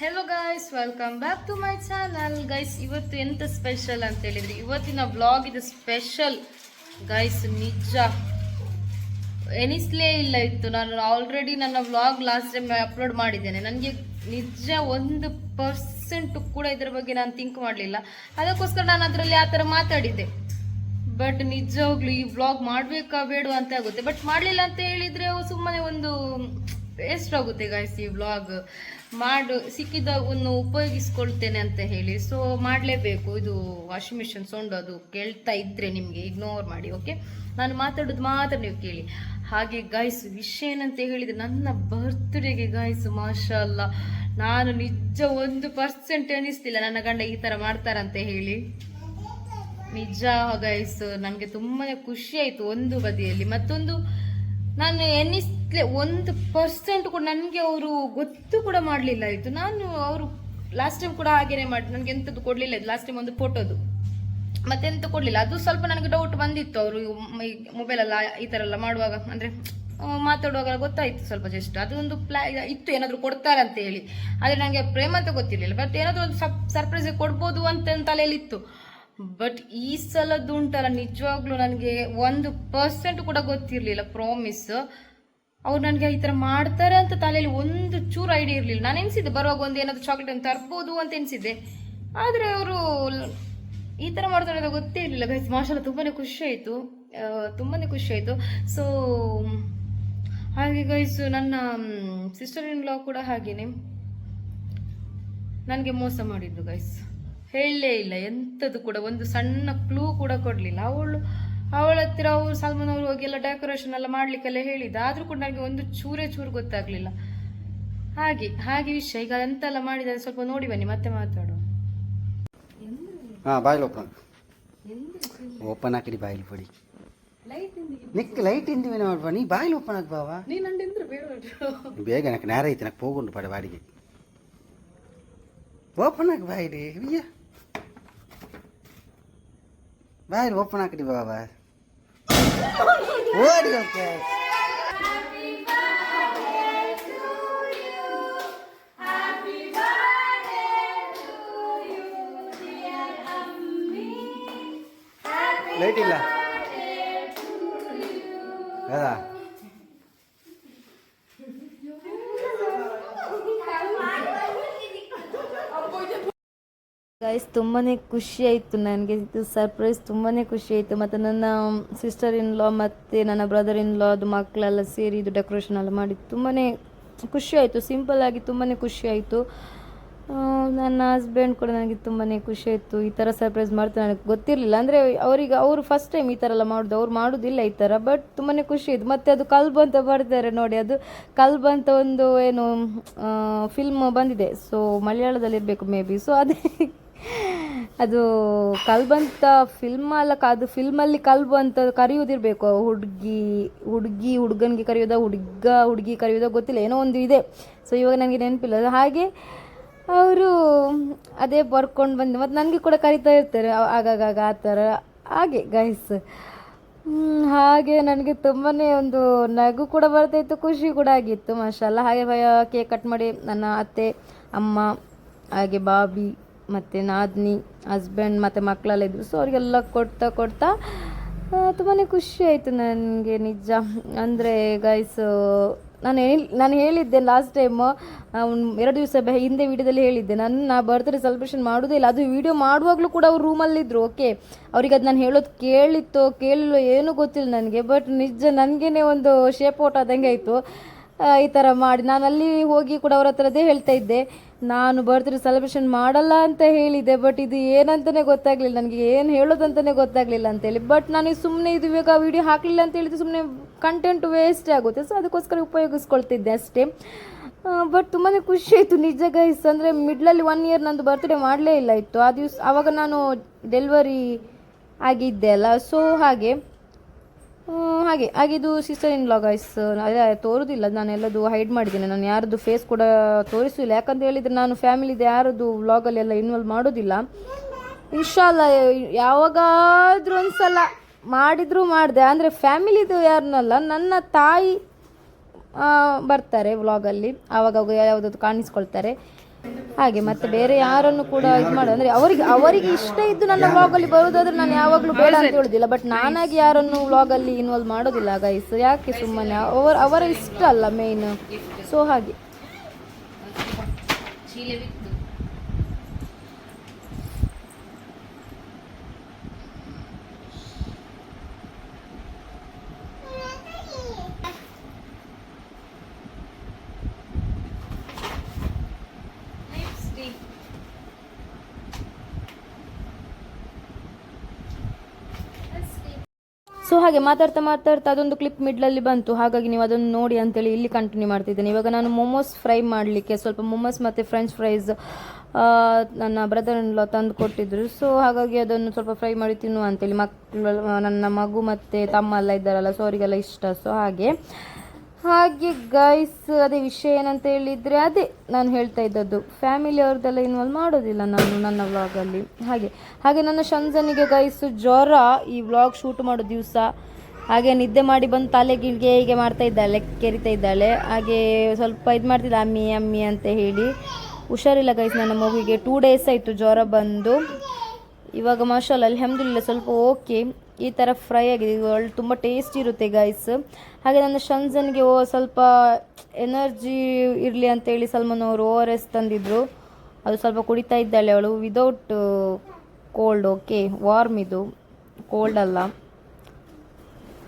Hello guys welcome back to my channel guys ಇವತ್ತು ಎಂತ special ಅಂತ ಹೇಳಿದ್ರೆ, ಇವತ್ತಿನ ವ್ಲಾಗ್ ಇದು ಸ್ಪೆಷಲ್ ಗೈಸ್ ನಿಜ. ಎನಿಸ್ಲೇ ಇಲ್ಲ ಇತ್ತು. ನಾನು ಆಲ್ರೆಡಿ ನನ್ನ ವ್ಲಾಗ್ ಲಾಸ್ಟ್ ಟೈಮ್ ಅಪ್ಲೋಡ್ ಮಾಡಿದ್ದೇನೆ. ನನಗೆ ನಿಜ ಒಂದು ಪರ್ಸೆಂಟ್ ಕೂಡ ಇದರ ಬಗ್ಗೆ ನಾನು ಥಿಂಕ್ ಮಾಡಲಿಲ್ಲ. ಅದಕ್ಕೋಸ್ಕರ ನಾನು ಅದರಲ್ಲಿ ಆ ಥರ ಮಾತಾಡಿದ್ದೆ. ಬಟ್ ನಿಜವಾಗ್ಲೂ ಈ ವ್ಲಾಗ್ ಮಾಡಬೇಕಾ ಬೇಡ ಅಂತ ಆಗುತ್ತೆ. ಬಟ್ ಮಾಡಲಿಲ್ಲ ಅಂತ ಹೇಳಿದರೆ ಸುಮ್ಮನೆ ಒಂದು ವೇಸ್ಟ್ ಆಗುತ್ತೆ ಗಾಯ್ಸ್ ಈ ವ್ಲಾಗ್ ಮಾಡು ಸಿಕ್ಕಿದವನ್ನು ಉಪಯೋಗಿಸ್ಕೊಳ್ತೇನೆ ಅಂತ ಹೇಳಿ. ಸೊ ಮಾಡಲೇಬೇಕು. ಇದು ವಾಷಿಂಗ್ ಮಿಷಿನ್ ಸೌಂಡ್ ಅದು ಕೇಳ್ತಾ ಇದ್ರೆ ನಿಮಗೆ ಇಗ್ನೋರ್ ಮಾಡಿ ಓಕೆ ನಾನು ಮಾತಾಡೋದು ಮಾತ್ರ ನೀವು ಕೇಳಿ. ಹಾಗೆ ಗಾಯ್ಸ್ ವಿಷಯ ಏನಂತ ಹೇಳಿದ್ರೆ ನನ್ನ ಬರ್ತ್ಡೇಗೆ ಗಾಯ್ಸ್ ಮಾಷಲ್ಲ ನಾನು ನಿಜ ಒಂದು ಪರ್ಸೆಂಟ್ ಎನಿಸ್ತಿಲ್ಲ ನನ್ನ ಗಂಡ ಈ ಥರ ಮಾಡ್ತಾರಂತ ಹೇಳಿ. ನಿಜ ಗೈಸ್ ನನಗೆ ತುಂಬಾನೇ ಖುಷಿ ಆಯಿತು ಒಂದು ಬದಿಯಲ್ಲಿ. ಮತ್ತೊಂದು, ನಾನು ಎನ್ನಿಸ್ಲೆ ಒಂದು ಪರ್ಸೆಂಟ್ ಕೂಡ ನನಗೆ ಅವರು ಗೊತ್ತು ಕೂಡ ಮಾಡಲಿಲ್ಲ ಆಯಿತು. ನಾನು ಅವರು ಲಾಸ್ಟ್ ಟೈಮ್ ಕೂಡ ಹಾಗೇನೆ ಮಾಡಿ, ನನಗೆ ಎಂಥದ್ದು ಕೊಡಲಿಲ್ಲ ಲಾಸ್ಟ್ ಟೈಮ್ ಒಂದು ಫೋಟೋದು ಮತ್ತೆಂತ ಕೊಡಲಿಲ್ಲ. ಅದು ಸ್ವಲ್ಪ ನನಗೆ ಡೌಟ್ ಬಂದಿತ್ತು ಅವರು ಮೊಬೈಲೆಲ್ಲ ಈ ಥರ ಎಲ್ಲ ಮಾಡುವಾಗ. ಅಂದರೆ ಮಾತಾಡುವಾಗ ಗೊತ್ತಾಯ್ತು ಸ್ವಲ್ಪ ಜಸ್ಟ್ ಅದು ಒಂದು ಪ್ಲಾ ಇತ್ತು, ಏನಾದರೂ ಕೊಡ್ತಾರೆ ಅಂತ ಹೇಳಿ. ಆದರೆ ನನಗೆ ಪ್ರೇಮ ಅಂತ ಗೊತ್ತಿರಲಿಲ್ಲ. ಬಟ್ ಏನಾದರೂ ಒಂದು ಸರ್ಪ್ರೈಸ್ ಕೊಡ್ಬೋದು ಅಂತ ತಲೆಯಲ್ಲಿ ಇತ್ತು ಬಟ್ ಈ ಸಲದ್ದು ಉಂಟಲ್ಲ, ನಿಜವಾಗ್ಲೂ ನನಗೆ ಒಂದು ಪರ್ಸೆಂಟ್ ಕೂಡ ಗೊತ್ತಿರಲಿಲ್ಲ ಪ್ರಾಮಿಸ್ ಅವ್ರು ನನಗೆ ಈ ಥರ ಮಾಡ್ತಾರೆ ಅಂತ ತಲೆಯಲ್ಲಿ ಒಂದು ಚೂರು ಐಡಿಯಾ ಇರಲಿಲ್ಲ. ನಾನು ಎನಿಸಿದ್ದೆ ಬರುವಾಗ ಒಂದು ಏನಾದರೂ ಚಾಕ್ಲೇಟ್ ಅಂತ ತರ್ಬೋದು ಅಂತ ಎನಿಸಿದ್ದೆ ಆದರೆ ಅವರು ಈ ಥರ ಮಾಡ್ತಾರೆ ಅಂತ ಗೊತ್ತೇ ಇರಲಿಲ್ಲ ಗೈಸ್ ಮಾಷಲ್ಲ ತುಂಬಾ ಖುಷಿ ಆಯಿತು. ತುಂಬಾ ಖುಷಿ ಆಯಿತು. ಸೊ ಹಾಗೆ ಗೈಸ್ ನನ್ನ ಸಿಸ್ಟರ್ ಇನ್ ಲಾ ಕೂಡ ಹಾಗೇನೆ. ನನಗೆ ಮೋಸ ಮಾಡಿದ್ದು ಗೈಸ್ ಹೇಳಲೇ ಇಲ್ಲ. ಎಂಥದ್ದು ಕೂಡ ಒಂದು ಸಣ್ಣ ಕ್ಲೂ ಕೂಡ ಕೊಡಲಿಲ್ಲ. ಅವಳು ಅವಳ ಹತ್ತಿರ ಅವರು ಸಲ್ಮಾನ್ ಅವರು ಹೋಗಿ ಎಲ್ಲ ಡೆಕೋರೇಷನ್ ಎಲ್ಲ ಮಾಡಲಿಕ್ಕೆಲ್ಲ ಹೇಳಿದ್ದ ಆದರೂ ಕೂಡ ನನಗೆ ಒಂದು ಚೂರೇ ಚೂರು ಗೊತ್ತಾಗಲಿಲ್ಲ. ಹಾಗೆ ಹಾಗೆ ವಿಷಯ. ಈಗ ಎಂತೆಲ್ಲ ಮಾಡಿದರೆ ಸ್ವಲ್ಪ ನೋಡಿ ಬನ್ನಿ ಮತ್ತೆ ಮಾತಾಡು ಹಾಂ ಬಾಯಿಲು ಓಪನ್ ಓಪನ್ ಹಾಕಿಡಿ ಬಾಗಿಲು ಪಡಿ. ನಿಕ್ ಲೈಟ್ ಎಂದಿವೆ ಮಾಡ್ಬಾ. ನೀ ಬಾಯಿಲ್ ಓಪನ್ ಆಗಿ ಬೇಡ ಬೇಗ ನನಗೆ ನೇರ ಐತೆ ನನಗೆ ಹೋಗುಂಡು ಪಡ ಬಾಡಿಗೆ. ಓಪನ್ ಆಗಿ ಬಾಯಿಡಿ ಅಯ್ಯ ಬಾಯಿಲ್ ಓಪನ್ ಹಾಕಿಡಿ ಬಾಬಾ ಓಡಿ ಓಕೆ ಲೈಟ್ ಇಲ್ಲ. ಹೌದಾ ಗೈಸ್ ತುಂಬಾ ಖುಷಿ ಆಯಿತು ನನಗೆ. ಇದು ಸರ್ಪ್ರೈಸ್ ತುಂಬಾ ಖುಷಿ ಆಯಿತು. ಮತ್ತು ನನ್ನ ಸಿಸ್ಟರ್ ಇನ್ ಲಾ ಮತ್ತು ನನ್ನ ಬ್ರದರ್ ಇನ್ ಲಾದು ಮಕ್ಕಳೆಲ್ಲ ಸೇರಿ ಇದು ಡೆಕೋರೇಷನ್ ಎಲ್ಲ ಮಾಡಿ ತುಂಬಾ ಖುಷಿ ಆಯಿತು. ಸಿಂಪಲ್ ಆಗಿ ತುಂಬಾ ಖುಷಿ ಆಯಿತು. ನನ್ನ ಹಸ್ಬೆಂಡ್ ಕೂಡ ನನಗೆ ತುಂಬಾ ಖುಷಿ ಆಯಿತು. ಈ ಥರ ಸರ್ಪ್ರೈಸ್ ಮಾಡ್ತಾರೆ. ನನಗೆ ಗೊತ್ತಿರಲಿಲ್ಲ. ಅಂದರೆ ಅವರಿಗೆ, ಅವರು ಫಸ್ಟ್ ಟೈಮ್ ಈ ಥರ ಎಲ್ಲ ಮಾಡೋದು. ಅವ್ರು ಮಾಡೋದಿಲ್ಲ ಈ ಥರ ಬಟ್ ತುಂಬಾ ಖುಷಿ ಆಯಿತು. ಮತ್ತು ಅದು ಕಲ್ಬು ಅಂತ ಬರ್ತಾರೆ ನೋಡಿ. ಅದು ಕಲ್ಬ್ ಅಂತ ಒಂದು, ಏನು ಫಿಲ್ಮ್ ಬಂದಿದೆ. ಸೊ ಮಲಯಾಳದಲ್ಲಿ ಇರಬೇಕು ಮೇ ಬಿ ಸೊ ಅದೇ ಅದು ಕಲ್ಬಂತ ಫಿಲ್ಮ್ ಅಲ್ಲ ಕ- ಅದು ಫಿಲ್ಮಲ್ಲಿ ಕಲ್ಬು ಅಂತ ಕರೆಯೋದಿರಬೇಕು. ಹುಡುಗಿ ಹುಡುಗಿ, ಹುಡುಗನಿಗೆ ಕರೆಯೋದ, ಹುಡುಗ, ಹುಡುಗಿ ಕರೆಯೋದ ಗೊತ್ತಿಲ್ಲ, ಏನೋ ಒಂದು ಇದೆ. ಸೊ ಇವಾಗ ನನಗೆ ನೆನಪಿಲ್ಲ. ಹಾಗೆ ಅವರು ಅದೇ ಬರ್ಕೊಂಡು ಬಂದು, ಮತ್ತು ನನಗೆ ಕೂಡ ಕರಿತಾ ಇರ್ತಾರೆ ಆಗಾಗ ಆ ಥರ. ಹಾಗೆ ಗೈಸ್ ಹಾಗೆ ನನಗೆ ತುಂಬಾ ಒಂದು ನಗು ಕೂಡ ಬರ್ತಾಯಿತ್ತು ಖುಷಿ ಕೂಡ ಆಗಿತ್ತು ಮಾಷಲ್ಲ ಹಾಗೆ ಕೇಕ್ ಕಟ್ ಮಾಡಿ ನನ್ನ ಅತ್ತೆ, ಅಮ್ಮ, ಹಾಗೆ, ಬಾಬಿ ಮತ್ತು ನಾದಿನಿ ಹಸ್ಬೆಂಡ್ ಮತ್ತು ಮಕ್ಕಳೆಲ್ಲ ಇದ್ದರು ಸೊ ಅವರಿಗೆಲ್ಲ ಕೊಡ್ತಾ ಕೊಡ್ತಾ ತುಂಬಾ ಖುಷಿ ಆಯಿತು ನನಗೆ ನಿಜ. ಅಂದರೆ ಗೈಸು ನಾನು ಹೇಳಿ, ನಾನು ಹೇಳಿದ್ದೆ ಲಾಸ್ಟ್ ಟೈಮು ಎರಡು ದಿವಸ ಹಿಂದೆ ವಿಡಿಯೋದಲ್ಲಿ ಹೇಳಿದ್ದೆ. ನನ್ನ ಬರ್ತ್ಡೇ ಸೆಲೆಬ್ರೇಷನ್ ಮಾಡೋದೇ ಇಲ್ಲ. ಅದು ವಿಡಿಯೋ ಮಾಡುವಾಗಲೂ ಕೂಡ ಅವ್ರು ರೂಮಲ್ಲಿದ್ದರು ಓಕೆ ಅವ್ರಿಗೆ ಅದು ನಾನು ಹೇಳೋದು ಕೇಳಿತ್ತೋ ಕೇಳಲು ಏನೂ ಗೊತ್ತಿಲ್ಲ ನನಗೆ. ಬಟ್ ನಿಜ ನನಗೇ ಒಂದು ಶೇಪ್ ಔಟ್ ಆದಂಗೆ ಆಯಿತು. ಈ ಥರ ಮಾಡಿ. ನಾನು ಅಲ್ಲಿ ಹೋಗಿ ಕೂಡ ಅವ್ರ ಹತ್ರದೇ ಹೇಳ್ತಾ ಇದ್ದೆ. ನಾನು ಬರ್ತ್ಡೇ ಸೆಲೆಬ್ರೇಷನ್ ಮಾಡಲ್ಲ ಅಂತ ಹೇಳಿದೆ ಬಟ್ ಇದು ಏನಂತಲೇ ಗೊತ್ತಾಗಲಿಲ್ಲ. ನನಗೆ ಏನು ಹೇಳೋದಂತಲೇ ಗೊತ್ತಾಗಲಿಲ್ಲ ಅಂತೇಳಿ ಬಟ್ ನಾನು ಸುಮ್ಮನೆ ಇದು ಇವಾಗ ವಿಡಿಯೋ ಹಾಕಲಿಲ್ಲ ಅಂತ ಹೇಳಿದ್ರೆ ಸುಮ್ಮನೆ ಕಂಟೆಂಟ್ ವೇಸ್ಟ್ ಆಗುತ್ತೆ. ಸೊ ಅದಕ್ಕೋಸ್ಕರ ಉಪಯೋಗಿಸ್ಕೊಳ್ತಿದ್ದೆ ಅಷ್ಟೇ. ಬಟ್ ತುಂಬಾ ಖುಷಿ ಆಯಿತು. ನಿಜ ಗೈಸ್ ಅಂದರೆ ಮಿಡ್ಲಲ್ಲಿ ಒನ್ ಇಯರ್ ನಂದು ಬರ್ತ್ಡೇ ಮಾಡಲೇ ಇಲ್ಲ ಇತ್ತು. ಆ ದಿವಸ ಆವಾಗ ನಾನು ಡೆಲಿವರಿ ಆಗಿದ್ದೆ ಅಲ್ಲ. ಸೊ ಹಾಗೆ. ಹಾಗೆ ಹಾಗೆ. ಇದು ಸಿಸ್ಟರ್ ಇನ್ ಲಾ ಗೈಸ್ ಅದೇ, ತೋರುದಿಲ್ಲ. ನಾನು ಎಲ್ಲದು ಹೈಡ್ ಮಾಡಿದ್ದೇನೆ. ನಾನು ಯಾರದ್ದು ಫೇಸ್ ಕೂಡ ತೋರಿಸಿಲ್ಲ ಯಾಕಂತ ಹೇಳಿದರೆ ನಾನು ಫ್ಯಾಮಿಲಿದು ಯಾರದ್ದು ವ್ಲಾಗಲ್ಲಿ ಎಲ್ಲ ಇನ್ವಾಲ್ವ್ ಮಾಡೋದಿಲ್ಲ. ಇನ್ಶಾಲ್ಲ, ಯಾವಾಗಾದ್ರೂ ಒಂದ್ಸಲ ಮಾಡಿದರೂ ಮಾಡಿದೆ. ಅಂದರೆ ಫ್ಯಾಮಿಲಿದು ಯಾರನ್ನಲ್ಲ ನನ್ನ ತಾಯಿ ಬರ್ತಾರೆ ವ್ಲಾಗಲ್ಲಿ ಆವಾಗ ಯಾವುದಾದ್ರು ಕಾಣಿಸ್ಕೊಳ್ತಾರೆ. ಹಾಗೆ ಮತ್ತೆ ಬೇರೆ ಯಾರನ್ನು ಕೂಡ ಇದು ಮಾಡ ಅಂದ್ರೆ ಅವರಿಗೆ ಅವರಿಗೆ ಇಷ್ಟ ಇದ್ದು ನನ್ನ ವ್ಲಾಗ್ ಅಲ್ಲಿ ಬರೋದಾದ್ರೆ ನಾನು ಯಾವಾಗಲೂ ಬೇಡ ಅಂತ ಹೇಳುದಿಲ್ಲ ಬಟ್ ನಾನಾಗಿ ಯಾರನ್ನು ವ್ಲಾಗ್ ಅಲ್ಲಿ ಇನ್ವಾಲ್ವ್ ಮಾಡೋದಿಲ್ಲ ಗೈಸ್ ಯಾಕೆ ಸುಮ್ಮನೆ? ಅವರ ಅವರ ಇಷ್ಟ ಅಲ್ಲ ಮೇನ್ ಸೊ ಹಾಗೆ ಸೊ ಹಾಗೆ ಮಾತಾಡ್ತಾ ಮಾತಾಡ್ತಾ ಅದೊಂದು ಕ್ಲಿಪ್ ಮಿಡ್ಲಲ್ಲಿ ಬಂತು. ಹಾಗಾಗಿ ನೀವು ಅದನ್ನು ನೋಡಿ ಅಂತೇಳಿ ಇಲ್ಲಿ ಕಂಟಿನ್ಯೂ ಮಾಡ್ತಿದ್ದೇನೆ. ಇವಾಗ ನಾನು ಮೊಮೋಸ್ ಫ್ರೈ ಮಾಡಲಿಕ್ಕೆ ಸ್ವಲ್ಪ ಮೊಮೋಸ್ ಮತ್ತು ಫ್ರೆಂಚ್ ಫ್ರೈಸ್ ನನ್ನ ಬ್ರದರ್ ಎಲ್ಲ ತಂದು ಕೊಟ್ಟಿದ್ರು. ಸೊ ಹಾಗಾಗಿ ಅದನ್ನು ಸ್ವಲ್ಪ ಫ್ರೈ ಮಾಡಿ ತಿನ್ನುವ ಅಂತೇಳಿ ಮಕ್ಕಳು ನನ್ನ ಮಗು ಮತ್ತು ತಮ್ಮ ಎಲ್ಲ ಇದ್ದಾರಲ್ಲ ಸೊ ಅವರಿಗೆಲ್ಲ ಇಷ್ಟ. ಸೊ ಹಾಗೆ. ಹಾಗೆ ಗೈಸ್ ಅದೇ ವಿಷಯ ಏನಂತ ಹೇಳಿದರೆ ಅದೇ ನಾನು ಹೇಳ್ತಾ ಇದ್ದದ್ದು. ಫ್ಯಾಮಿಲಿ ಅವ್ರದ್ದೆಲ್ಲ ಇನ್ವಾಲ್ವ್ ಮಾಡೋದಿಲ್ಲ ನಾನು ನನ್ನ ವ್ಲಾಗಲ್ಲಿ ಹಾಗೆ ಹಾಗೆ ನನ್ನ ಶಂಜನಿಗೆ ಗೈಸು ಜ್ವರ ಈ ವ್ಲಾಗ್ ಶೂಟ್ ಮಾಡೋ ದಿವಸ. ಹಾಗೆ ನಿದ್ದೆ ಮಾಡಿ ಬಂದು ತಲೆಗಿಳಿಗೆ ಹೀಗೆ ಮಾಡ್ತಾ ಇದ್ದಾಳೆ, ಕೆರಿತಾ ಇದ್ದಾಳೆ. ಹಾಗೆ ಸ್ವಲ್ಪ ಇದು ಮಾಡ್ತಿದ್ದ, ಅಮ್ಮಿ ಅಮ್ಮಿ ಅಂತ ಹೇಳಿ. ಹುಷಾರಿಲ್ಲ ಗೈಸ್ ನನ್ನ ಮಗುವಿಗೆ ಟೂ ಡೇಸ್ ಆಯಿತು ಜ್ವರ ಬಂದು. ಇವಾಗ ಮಾಷಲ್ಲಿ ಹೆಮ್ದಿಲ್ಲ ಸ್ವಲ್ಪ ಓಕೆ ಈ ಥರ ಫ್ರೈ ಆಗಿದೆ. ಇದು ಒಳ್ಳೆ ತುಂಬ ಟೇಸ್ಟ್ ಇರುತ್ತೆ ಗೈಸ್ ಹಾಗೆ ನನ್ನ ಶಂಜನ್ಗೆ ಓ, ಸ್ವಲ್ಪ ಎನರ್ಜಿ ಇರಲಿ ಅಂತೇಳಿ ಸಲ್ಮಾನ್ ಅವರು ಓ ಆರ್ ಎಸ್ ತಂದಿದ್ದರು ಅದು ಸ್ವಲ್ಪ ಕುಡಿತಾ ಇದ್ದಾಳೆ ಅವಳು. ವಿದೌಟ್ ಕೋಲ್ಡ್ ಓಕೆ ವಾರ್ಮ್ ಇದು. ಕೋಲ್ಡ್ ಅಲ್ಲ.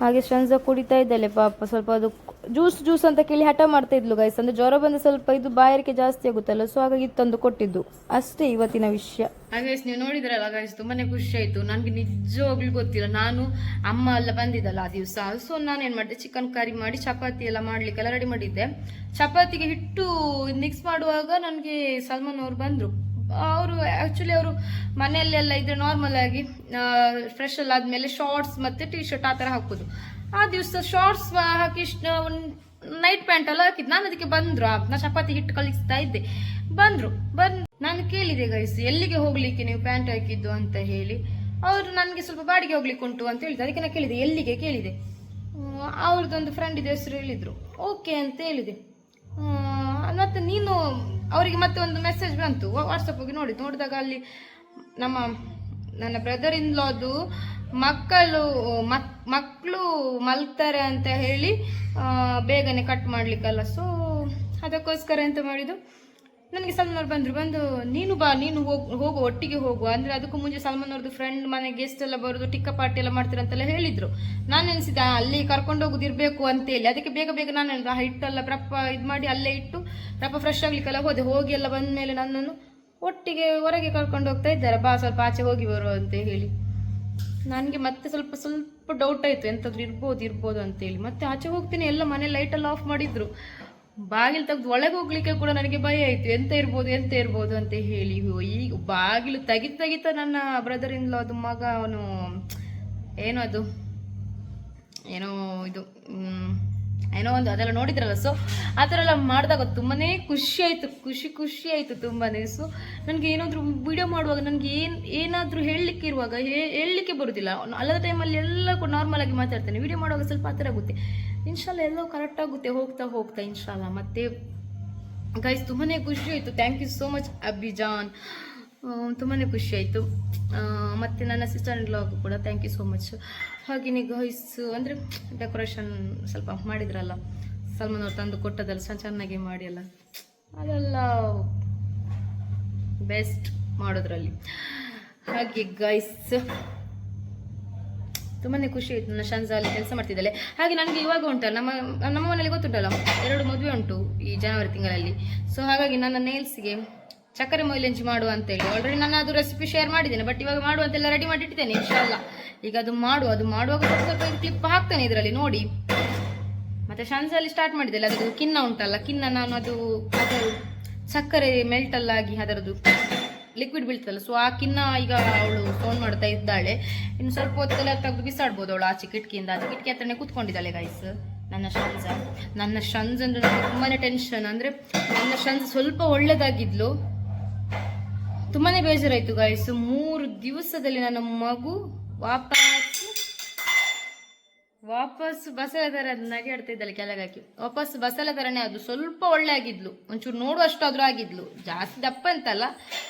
ಹಾಗೆ ಶಂಜ ಕುಡಿತಾ ಇದ್ದಾಳೆ ಪಾಪ. ಸ್ವಲ್ಪ ಅದು ಜ್ಯೂಸ್ ಜ್ಯೂಸ್ ಅಂತ ಕೇಳಿ ಹಠ ಮಾಡ್ತಾ ಇದ್ಲು ಗೈಸ್ ಅಂದ್ರೆ ಜ್ವರ ಬಂದ ಸ್ವಲ್ಪ ಇದು ಬಾಯಾರಿಕೆ ಜಾಸ್ತಿ ಆಗುತ್ತಲ್ಲ ಸೊ ಹಾಗಾಗಿ ತಂದು ಕೊಟ್ಟಿದ್ದು. ಅಷ್ಟೇ ಇವತ್ತಿನ ವಿಷಯ. ಗೈಸ್ ನೀವು ನೋಡಿದ್ರಲ್ಲ ಗೈಸ್ ತುಂಬಾನೇ ಖುಷಿ ಆಯ್ತು. ನನಗೆ ನಿಜವಾಗ್ಲೂ ಗೊತ್ತಿಲ್ಲ. ನಾನು ಅಮ್ಮ ಎಲ್ಲ ಬಂದಿದ್ದಲ್ಲ ಆ ದಿವಸ. ಸೊ ನಾನು ಏನು ಮಾಡಿದೆ? ಚಿಕನ್ ಕರಿ ಮಾಡಿ, ಚಪಾತಿ ಎಲ್ಲ ಮಾಡ್ಲಿಕ್ಕೆಲ್ಲ ರೆಡಿ ಮಾಡಿದ್ದೆ. ಚಪಾತಿಗೆ ಹಿಟ್ಟು ಮಿಕ್ಸ್ ಮಾಡುವಾಗ ನನಗೆ ಸಲ್ಮಾನ್ ಅವ್ರು ಬಂದರು. ಅವರು ಆ್ಯಕ್ಚುಲಿ ಅವರು ಮನೆಯಲ್ಲೆಲ್ಲ ಇದ್ರೆ ನಾರ್ಮಲ್ ಆಗಿ ಫ್ರೆಶ್ ಎಲ್ಲ ಆದಮೇಲೆ ಶಾರ್ಟ್ಸ್ ಮತ್ತು ಟಿ ಶರ್ಟ್ ಆ ಥರ ಹಾಕೋದು. ಆ ದಿವಸ ಶಾರ್ಟ್ಸ್ ಹಾಕಿ ನೈಟ್ ಪ್ಯಾಂಟ್ ಎಲ್ಲ ಹಾಕಿದ್ದು ನಾನು ಅದಕ್ಕೆ ಬಂದ್ರು. ನಾ ಚಪಾತಿ ಹಿಟ್ಟು ಕಲಿಸ್ತಾ ಇದ್ದೆ. ಬಂದ್ರು. ಬಂದ್, ನಾನು ಕೇಳಿದೆ ಗೈಸ್ ಎಲ್ಲಿಗೆ ಹೋಗ್ಲಿಕ್ಕೆ ನೀವು ಪ್ಯಾಂಟ್ ಹಾಕಿದ್ದು ಅಂತ ಹೇಳಿ. ಅವರು ನನಗೆ ಸ್ವಲ್ಪ ಬಾಡಿಗೆ ಹೋಗ್ಲಿಕ್ಕೆ ಉಂಟು ಅಂತ ಹೇಳಿದ್ರು. ಅದಕ್ಕೆ ನಾನು ಕೇಳಿದೆ, ಎಲ್ಲಿಗೆ ಕೇಳಿದೆ. ಅವ್ರದ್ದೊಂದು ಫ್ರೆಂಡ್ ಇದೆ ಹೆಸರು ಹೇಳಿದ್ರು. ಓಕೆ ಅಂತ ಹೇಳಿದೆ. ಮತ್ತೆ ನೀನು, ಅವರಿಗೆ ಮತ್ತೆ ಒಂದು ಮೆಸೇಜ್ ಬಂತು. ವಾಟ್ಸಪ್ ಹೋಗಿ ನೋಡಿ. ನೋಡಿದಾಗ ಅಲ್ಲಿ ನಮ್ಮ ನನ್ನ ಬ್ರದರ್ ಇನ್ ಲಾದು ಮಕ್ಕಳು, ಮಕ್ ಮಕ್ಕಳು ಮಲ್ತಾರೆ ಅಂತ ಹೇಳಿ ಬೇಗನೆ ಕಟ್ ಮಾಡ್ಲಿಕ್ಕಲ್ಲ. ಸೊ ಅದಕ್ಕೋಸ್ಕರ ಎಂತ ಮಾಡಿದ್ದು, ನನಗೆ ಸಲ್ಮಾನ್ ಅವ್ರು ಬಂದರು. ಬಂದು, ನೀನು ಬಾ, ನೀನು ಹೋಗು ಹೋಗು, ಒಟ್ಟಿಗೆ ಹೋಗು. ಅಂದರೆ ಅದಕ್ಕೂ ಮುಂಚೆ ಸಲ್ಮಾನ್ ಅವ್ರದ್ದು ಫ್ರೆಂಡ್ ಮನೆ ಗೆಸ್ಟ್ ಎಲ್ಲ ಬರೋದು, ಟಿಕ್ಕ ಪಾರ್ಟಿ ಎಲ್ಲ ಮಾಡ್ತೀರಂತೆಲ್ಲ ಹೇಳಿದ್ರು. ನಾನು ಎನಿಸಿದೆ ಅಲ್ಲಿ ಕರ್ಕೊಂಡು ಹೋಗೋದು ಇರಬೇಕು ಅಂತೇಳಿ ಅದಕ್ಕೆ ಬೇಗ ಬೇಗ ನಾನು ಹಿಟ್ಟೆಲ್ಲ ಪ್ರಪ್ಪ, ಇದು ಮಾಡಿ ಅಲ್ಲೇ ಇಟ್ಟು, ಪ್ರಪ್ಪ ಫ್ರೆಶ್ ಆಗ್ಲಿಕ್ಕೆಲ್ಲ, ಹೋದೆ. ಹೋಗಿ ಎಲ್ಲ ಬಂದ ಮೇಲೆ ನನ್ನನ್ನು ಒಟ್ಟಿಗೆ ಹೊರಗೆ ಕರ್ಕೊಂಡು ಹೋಗ್ತಾ ಇದ್ದಾರೆ. ಬಾ, ಸ್ವಲ್ಪ ಆಚೆ ಹೋಗಿ ಬರುವ ಅಂತ ಹೇಳಿ. ನನಗೆ ಮತ್ತೆ ಸ್ವಲ್ಪ ಸ್ವಲ್ಪ ಡೌಟ್ ಆಯಿತು. ಎಂಥದ್ರು ಇರ್ಬೋದು ಇರ್ಬೋದು ಅಂತೇಳಿ ಮತ್ತೆ ಆಚೆ ಹೋಗ್ತೀನಿ. ಎಲ್ಲ ಮನೆ ಲೈಟೆಲ್ಲ ಆಫ್ ಮಾಡಿದ್ರು. ಬಾಗಿಲು ತೆಗೆದು ಒಳಗೆ ಹೋಗ್ಲಿಕ್ಕೆ ಕೂಡ ನನಗೆ ಭಯ ಆಯಿತು. ಎಂತ ಇರ್ಬೋದು ಎಂತ ಇರ್ಬೋದು ಅಂತ ಹೇಳಿ. ಈಗ ಬಾಗಿಲು ತೆಗಿತ ತೆಗಿತ ನನ್ನ ಬ್ರದರ್ ಇನ್ ಅದು ಮಗ, ಅವನು, ಏನೋ ಅದು, ಏನೋ ಇದು ಏನೋ ಒಂದು ಅದೆಲ್ಲ ನೋಡಿದ್ರಲ್ಲ ಸೊ ಆ ಥರ ಎಲ್ಲ ಮಾಡಿದಾಗ ತುಂಬಾ ಖುಷಿ ಆಯಿತು, ಖುಷಿ ಖುಷಿ ಆಯಿತು ತುಂಬಾ ಸೊ ನನಗೆ ಏನಾದರೂ ವಿಡಿಯೋ ಮಾಡುವಾಗ ನನಗೆ ಏನು, ಏನಾದರೂ ಹೇಳಲಿಕ್ಕೆ ಇರುವಾಗ ಹೇಳಲಿಕ್ಕೆ ಬರೋದಿಲ್ಲ. ಅಲ್ಲದ ಟೈಮಲ್ಲಿ ಎಲ್ಲ ಕೂಡ ನಾರ್ಮಲಾಗಿ ಮಾತಾಡ್ತೇನೆ. ವಿಡಿಯೋ ಮಾಡುವಾಗ ಸ್ವಲ್ಪ ಆ ಥರ ಆಗುತ್ತೆ. ಇನ್ಶಾಲ್ಲ ಎಲ್ಲೋ ಕರೆಕ್ಟ್ ಆಗುತ್ತೆ, ಹೋಗ್ತಾ ಹೋಗ್ತಾ ಇನ್ಶಾಲ್ಲ ಮತ್ತು ಗೈಸ್ ತುಂಬಾ ಖುಷಿ ಆಯಿತು. Thank you so much Abhijan. ತುಂಬಾ ಖುಷಿ ಆಯಿತು. ಮತ್ತು ನನ್ನ ಸಿಸ್ಟರ್ ಇನ್ ಕೂಡ ಥ್ಯಾಂಕ್ ಯು ಸೋ ಮಚ್ ಹಾಗೆಯೇ ಗೈಸ್ ಅಂದರೆ ಡೆಕೋರೇಷನ್ ಸ್ವಲ್ಪ ಮಾಡಿದ್ರಲ್ಲ, ಸಲ್ಮಾನ್ ಅವ್ರು ತಂದು ಕೊಟ್ಟದಲ್ಲ ಸಹ ಚೆನ್ನಾಗಿ ಮಾಡಿ ಅಲ್ಲ ಅದೆಲ್ಲ ಬೆಸ್ಟ್ ಮಾಡೋದ್ರಲ್ಲಿ. ಹಾಗೆ ಗೈಸ್ ತುಂಬಾ ಖುಷಿ ಆಯ್ತು ನನ್ನ ಶಂಜಾಲಿ ಕೆಲಸ ಮಾಡ್ತಿದ್ದಾಳೆ ಹಾಗೆ ನನಗೆ ಇವಾಗ ಉಂಟಲ್ಲ, ನಮ್ಮ ನಮ್ಮ ಮನೇಲಿ ಗೊತ್ತುಂಟಲ್ಲ, ಎರಡು ಮದುವೆ ಉಂಟು ಈ ಜನವರಿ ತಿಂಗಳಲ್ಲಿ. ಸೊ ಹಾಗಾಗಿ ನನ್ನ ನೇಲ್ಸ್ಗೆ ಚಕ್ಕರೆ ಮೊಯ್ಲೆಂಚಿ ಮಾಡುವ ಅಂತೇಳಿ. ಆಲ್ರೆಡಿ ನಾನು ಅದು ರೆಸಿಪಿ ಶೇರ್ ಮಾಡಿದ್ದೇನೆ ಬಟ್ ಇವಾಗ ಮಾಡುವಂತೆಲ್ಲ ರೆಡಿ ಮಾಡಿ ಇಟ್ಟಿದ್ದೇನೆ ಇನ್ಶಾಲ್ಲ ಈಗ ಅದು ಮಾಡುವ ಅದು ಮಾಡುವಾಗ ಸ್ವಲ್ಪ ಇದು ಕ್ಲಿಪ್ ಹಾಕ್ತೇನೆ ಇದರಲ್ಲಿ, ನೋಡಿ. ಮತ್ತೆ ಶನ್ಸಲ್ಲಿ ಸ್ಟಾರ್ಟ್ ಮಾಡಿದ್ದೆಲ್ಲ ಅದರದ್ದು ಕಿನ್ನ ಉಂಟಲ್ಲ, ಕಿನ್ನ ನಾನು ಅದು ಅದು ಸಕ್ಕರೆ ಮೆಲ್ಟಲ್ಲಾಗಿ ಅದರದ್ದು ಲಿಕ್ವಿಡ್ ಬೀಳ್ತದಲ್ಲ ಸೊ ಆ ಕಿನ್ನ ಈಗ ಅವಳು ಫೋನ್ ಮಾಡ್ತಾ ಇದ್ದಾಳೆ. ಇನ್ನು ಸ್ವಲ್ಪ ಹೊತ್ತೆಲ್ಲ ತೆಗೆದು ಬಿಸಾಡ್ಬೋದು ಅವಳು ಆಚೆ ಕಿಟಕಿಯಿಂದ. ಆಚೆ ಕಿಟಕಿ ಹತ್ರನೇ ಕೂತ್ಕೊಂಡಿದ್ದಾಳೆ ಗೈಸ್ ನನ್ನ ಶಂಜ ನನ್ನ ಶಂಜ ಅಂದರೆ ನನಗೆ ತುಂಬಾನೇ ಟೆನ್ಷನ್ ಅಂದ್ರೆ ನನ್ನ ಶಂಜ ಸ್ವಲ್ಪ ಒಳ್ಳೇದಾಗಿದ್ಲು ತುಂಬಾನೇ ಬೇಜಾರಾಯ್ತು ಗಾಯಸ್ ಮೂರು ದಿವಸದಲ್ಲಿ ನನ್ನ ಮಗು ವಾಪಸ್ ವಾಪಸ್ ಬಸಳೆ ತರ ನಗೆ ಆಡ್ತಾ ಇದ್ದಲ್ಲ ಕೆಳಗಾಕಿ. ವಾಪಸ್ ಬಸಳೆ ತರನೇ ಅದು ಸ್ವಲ್ಪ ಒಳ್ಳೆ ಆಗಿದ್ಲು ಒಂಚೂರು ನೋಡುವಷ್ಟಾದ್ರೂ ಆಗಿದ್ಲು. ಜಾಸ್ತಿ ದಪ್ಪ ಅಂತಲ್ಲ,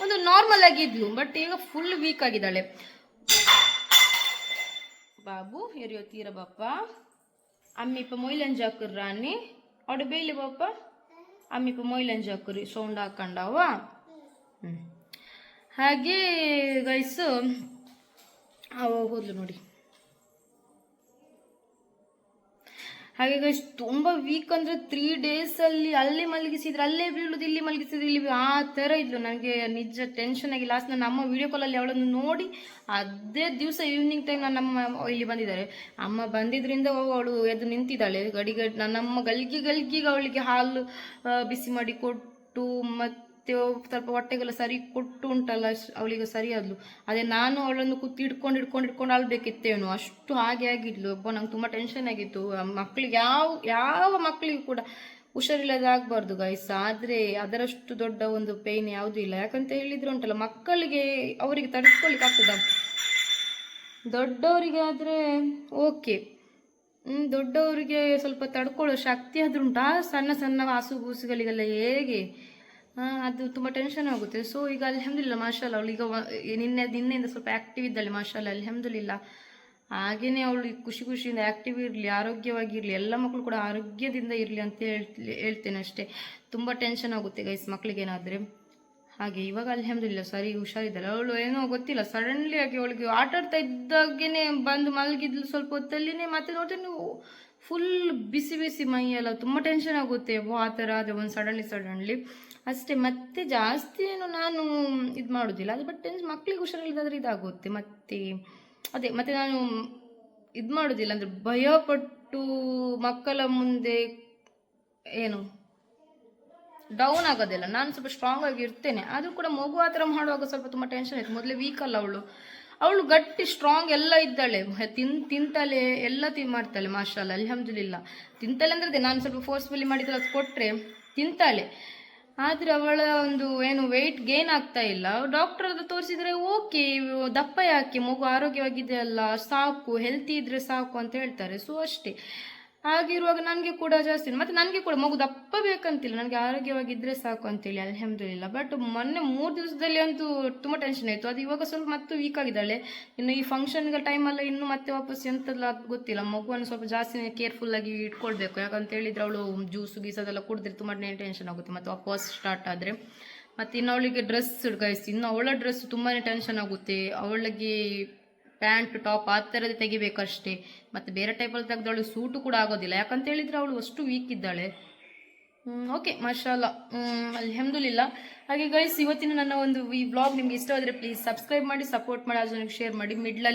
ಒಂದು ನಾರ್ಮಲ್ ಆಗಿದ್ಲು ಬಟ್ ಈಗ ಫುಲ್ ವೀಕ್ ಆಗಿದ್ದಾಳೆ. ಬಾಬು, ಎರಿಯೋ ತೀರ ಬಾಪ ಅಮ್ಮಿಪ್ಪ ಮೊಯ್ಲಂಜ್ ಹಾಕರ್ ರಾಣಿ. ಅವಳು ಬೇಲಿ ಬಾಪ ಅಮ್ಮಿಪ್ಪ ಮೊಯ್ಲಂಜ್ ಹಾಕರಿ ಸೌಂಡ್ ಹಾಕೊಂಡವ? ಹ್ಮ್. ಹಾಗೆ ಗೈಸು ಅವ ಹೋದ್ಲು ನೋಡಿ. ಹಾಗೆ ಗೈಸ್ ತುಂಬ ವೀಕ್ ಅಂದ್ರೆ ತ್ರೀ ಡೇಸ್ ಅಲ್ಲಿ ಮಲಗಿಸಿದ್ರೆ, ಅಲ್ಲೇ ಬೀಳುದು, ಇಲ್ಲಿ ಮಲಗಿಸಿದ್ರೆ, ಇಲ್ಲಿ ಆ ಥರ ಇದ್ಲು. ನನಗೆ ನಿಜ ಟೆನ್ಷನ್ ಆಗಿ ಲಾಸ್ಟ್ ನನ್ನ ಅಮ್ಮ ವಿಡಿಯೋ ಕಾಲಲ್ಲಿ ಅವಳನ್ನು ನೋಡಿ, ಅದೇ ದಿವಸ ಈವ್ನಿಂಗ್ ಟೈಮ್ ನನ್ನ ಅಮ್ಮ ಇಲ್ಲಿ ಬಂದಿದ್ದಾರೆ. ಅಮ್ಮ ಬಂದಿದ್ರಿಂದ ಅವಳು ಎದ್ದು ನಿಂತಿದ್ದಾಳೆ. ಗಡಿ ಗಡಿ ನಮ್ಮ ಗಲ್ಗಿ ಗಲ್ಗಿಗೆ ಅವಳಿಗೆ ಹಾಲು ಬಿಸಿ ಮಾಡಿ ಕೊಟ್ಟು ಮತ್ತೆ ಸ್ವಲ್ಪ ಹೊಟ್ಟೆಗೆಲ್ಲ ಸರಿ ಕೊಟ್ಟು ಉಂಟಲ್ಲ ಅವಳಿಗೆ ಸರಿ ಆದ್ಲು. ಅದೇ ನಾನು ಅವಳನ್ನು ಕೂತು ಹಿಡ್ಕೊಂಡು ಹಿಡ್ಕೊಂಡು ಹಿಡ್ಕೊಂಡು ಅಳ್ಬೇಕಿತ್ತೇನು ಅಷ್ಟು ಹಾಗೆ ಆಗಿದ್ಲು. ಒಬ್ಬ ನಂಗೆ ತುಂಬ ಟೆನ್ಷನ್ ಆಗಿತ್ತು. ಮಕ್ಳಿಗೆ ಯಾವ ಯಾವ ಮಕ್ಕಳಿಗೂ ಕೂಡ ಹುಷಾರಿಲ್ಲದೆ ಆಗ್ಬಾರ್ದು ಗೈಸ್ ಆದ್ರೆ ಅದರಷ್ಟು ದೊಡ್ಡ ಒಂದು ಪೇಯ್ನ್ ಯಾವುದೂ ಇಲ್ಲ. ಯಾಕಂತ ಹೇಳಿದ್ರು ಉಂಟಲ್ಲ, ಮಕ್ಕಳಿಗೆ ಅವರಿಗೆ ತಡಿಸ್ಕೊಳ್ಲಿಕ್ಕೆ ಆಗ್ತದ. ದೊಡ್ಡವರಿಗೆ ಓಕೆ ಹ್ಮ್, ದೊಡ್ಡವರಿಗೆ ಸ್ವಲ್ಪ ತಡ್ಕೊಳ್ಳೋ ಶಕ್ತಿ ಆದ್ರೂ ಉಂಟಾ. ಸಣ್ಣ ಸಣ್ಣ ಹಾಸುಗೂಸುಗಳಿಗೆಲ್ಲ ಹೇಗೆ? ಅದು ತುಂಬ ಟೆನ್ಷನ್ ಆಗುತ್ತೆ. ಸೊ ಈಗ ಅಲ್ಹಮ್ದಿಲ್ಲ ಮಾಷಾಲ್ಲ ಅವಳು ಈಗ ನಿನ್ನೆ, ನಿನ್ನೆಯಿಂದ ಸ್ವಲ್ಪ ಆ್ಯಕ್ಟಿವ್ ಇದ್ದಾಳೆ ಮಾರ್ಷಲ್ ಅಲ್ಹಮ್ದಿಲ್ಲ ಹಾಗೆಯೇ ಅವಳು ಖುಷಿ ಖುಷಿಯಿಂದ ಆ್ಯಕ್ಟಿವ್ ಇರಲಿ, ಆರೋಗ್ಯವಾಗಿರಲಿ, ಎಲ್ಲ ಮಕ್ಕಳು ಕೂಡ ಆರೋಗ್ಯದಿಂದ ಇರಲಿ ಅಂತ ಹೇಳ್ತಿ, ಹೇಳ್ತೇನೆ ಅಷ್ಟೇ. ತುಂಬ ಟೆನ್ಷನ್ ಆಗುತ್ತೆ ಗೈಸ್ ಮಕ್ಕಳಿಗೇನಾದರೆ ಹಾಗೆ, ಇವಾಗ ಅಲ್ಹಮ್ದಿಲ್ಲ ಸರಿ, ಹುಷಾರಿದ್ದಾಳೆ. ಅವಳು ಏನೋ ಗೊತ್ತಿಲ್ಲ ಸಡನ್ಲಿ ಆಗಿ ಅವಳಿಗೆ ಆಟ ಆಡ್ತಾ ಇದ್ದಾಗೇನೆ ಬಂದು ಮಲಗಿದ್ಲು ಸ್ವಲ್ಪ ಹೊತ್ತಲ್ಲಿನೇ, ಮತ್ತೆ ನೋಡ್ತೀನಿ ನೀವು ಫುಲ್ ಬಿಸಿ ಬಿಸಿ ಮೈಯೆಲ್ಲ, ತುಂಬ ಟೆನ್ಷನ್ ಆಗುತ್ತೆ. ಓ, ಆ ಥರ ಆದರೆ ಒಂದು ಸಡನ್ಲಿ ಸಡನ್ಲಿ ಅಷ್ಟೇ, ಮತ್ತೆ ಜಾಸ್ತಿ ಏನು ನಾನು ಇದು ಮಾಡೋದಿಲ್ಲ. ಅದು ಬಟ್ ಮಕ್ಕಳಿಗೆ ಹುಷಾರಿಲ್ಲದಾದ್ರೆ ಇದಾಗುತ್ತೆ. ಮತ್ತೆ, ಅದೇ, ಮತ್ತೆ ನಾನು ಇದು ಮಾಡೋದಿಲ್ಲ ಅಂದರೆ ಭಯಪಟ್ಟು ಮಕ್ಕಳ ಮುಂದೆ ಏನು ಡೌನ್ ಆಗೋದಿಲ್ಲ. ನಾನು ಸ್ವಲ್ಪ ಸ್ಟ್ರಾಂಗ್ ಆಗಿ ಇರ್ತೇನೆ. ಆದರೂ ಕೂಡ ಮಗು ಆ ಥರ ಮಾಡುವಾಗ ಸ್ವಲ್ಪ ತುಂಬ ಟೆನ್ಷನ್ ಆಯಿತು. ಮೊದಲೇ ವೀಕ್ ಅಲ್ಲ ಅವಳು. ಅವಳು ಗಟ್ಟಿ ಸ್ಟ್ರಾಂಗ್ ಎಲ್ಲ ಇದ್ದಾಳೆ. ತಿನ್, ತಿಂತಾಳೆ, ಎಲ್ಲ ತಿ, ಮಾಡ್ತಾಳೆ ಮಾಷಾಲ್ಲ ಅಲ್ಹಮ್ದುಲಿಲ್ಲ. ತಿಂತಾಳೆ ಅಂದ್ರೆ ಅದೇ, ನಾನು ಸ್ವಲ್ಪ ಫೋರ್ಸ್ಫುಲಿ ಮಾಡಿದ್ರೆ ಅದು ಕೊಟ್ಟರೆ ತಿಂತಾಳೆ. ಆದರೆ ಅವಳ ಒಂದು ಏನು ವೆಯ್ಟ್ ಗೇನ್ ಆಗ್ತಾ ಇಲ್ಲ. ಡಾಕ್ಟರ್ ಹತ್ರ ತೋರಿಸಿದ್ರೆ ಓಕೆ ದಪ್ಪ ಯಾಕೆ? ಮಗು ಆರೋಗ್ಯವಾಗಿದೆ ಅಲ್ಲ ಸಾಕು ಹೆಲ್ತಿ ಇದ್ರೆ ಸಾಕು ಅಂತ ಹೇಳ್ತಾರೆ. ಸೊ ಅಷ್ಟೇ. ಹಾಗಿರುವಾಗ ನನಗೆ ಕೂಡ ಜಾಸ್ತಿ ಮತ್ತೆ ನನಗೆ ಕೂಡ ಮಗು ದಪ್ಪ ಬೇಕಂತಿಲ್ಲ. ನನಗೆ ಆರೋಗ್ಯವಾಗಿದ್ದರೆ ಸಾಕು ಅಂತೇಳಿ ಅಲ್ಹಮ್ದುಲಿಲ್ಲ. ಬಟ್ ಮೊನ್ನೆ ಮೂರು ದಿವಸದಲ್ಲಿ ಅಂತೂ ತುಂಬ ಟೆನ್ಷನ್ ಆಯಿತು. ಅದು ಇವಾಗ ಸ್ವಲ್ಪ ಮತ್ತೆ ವೀಕ್ ಆಗಿದ್ದಾಳೆ. ಇನ್ನು ಈ ಫಂಕ್ಷನ್ಗೆ ಟೈಮಲ್ಲ ಇನ್ನು ಮತ್ತೆ ವಾಪಸ್ ಅದ್ ಗೊತ್ತಿಲ್ಲ. ಮಗುವನ್ನು ಸ್ವಲ್ಪ ಜಾಸ್ತಿ ಕೇರ್ಫುಲ್ ಆಗಿ ಇಟ್ಕೊಳ್ಬೇಕು. ಯಾಕಂತ ಹೇಳಿದ್ರೆ ಅವಳು ಜ್ಯೂಸು ಗೀಸ್ ಅದೆಲ್ಲ ಕುಡಿದ್ರೆ ತುಂಬ ಟೆನ್ಷನ್ ಆಗುತ್ತೆ. ಮತ್ತು ವಾಪಸ್ ಸ್ಟಾರ್ಟ್ ಆದರೆ. ಮತ್ತು ಇನ್ನು ಅವಳಿಗೆ ಡ್ರೆಸ್ ಗೈಸ್ ಇನ್ನು ಅವಳ ಡ್ರೆಸ್ ತುಂಬಾ ಟೆನ್ಷನ್ ಆಗುತ್ತೆ. ಅವಳಿಗೆ ಪ್ಯಾಂಟ್, ಟಾಪ್ ಆ ಥರದ್ದು ತೆಗಿಬೇಕಷ್ಟೇ ಮತ್ತು ಬೇರೆ ಟೈಪಲ್ಲಿ ತೆಗೆದವಳು ಸೂಟು ಕೂಡ ಆಗೋದಿಲ್ಲ. ಯಾಕಂತ ಹೇಳಿದರೆ ಅವಳು ಅಷ್ಟು ವೀಕ್ ಇದ್ದಾಳೆ. ಓಕೆ ಮಾಷಾಲ್ಲ ಅಲ್ಹಮ್ದುಲಿಲ್ಲ. ಹಾಗೆ ಗೈಸ್ ಇವತ್ತಿನ ನನ್ನ ಒಂದು ಈ ಬ್ಲಾಗ್ ನಿಮ್ಗೆ ಇಷ್ಟ ಆದರೆ ಪ್ಲೀಸ್ ಸಬ್ಸ್ಕ್ರೈಬ್ ಮಾಡಿ ಸಪೋರ್ಟ್ ಮಾಡಿ ಅದು ನನಗೆ ಶೇರ್ ಮಾಡಿ ಮಿಡ್ಲಲ್ಲಿ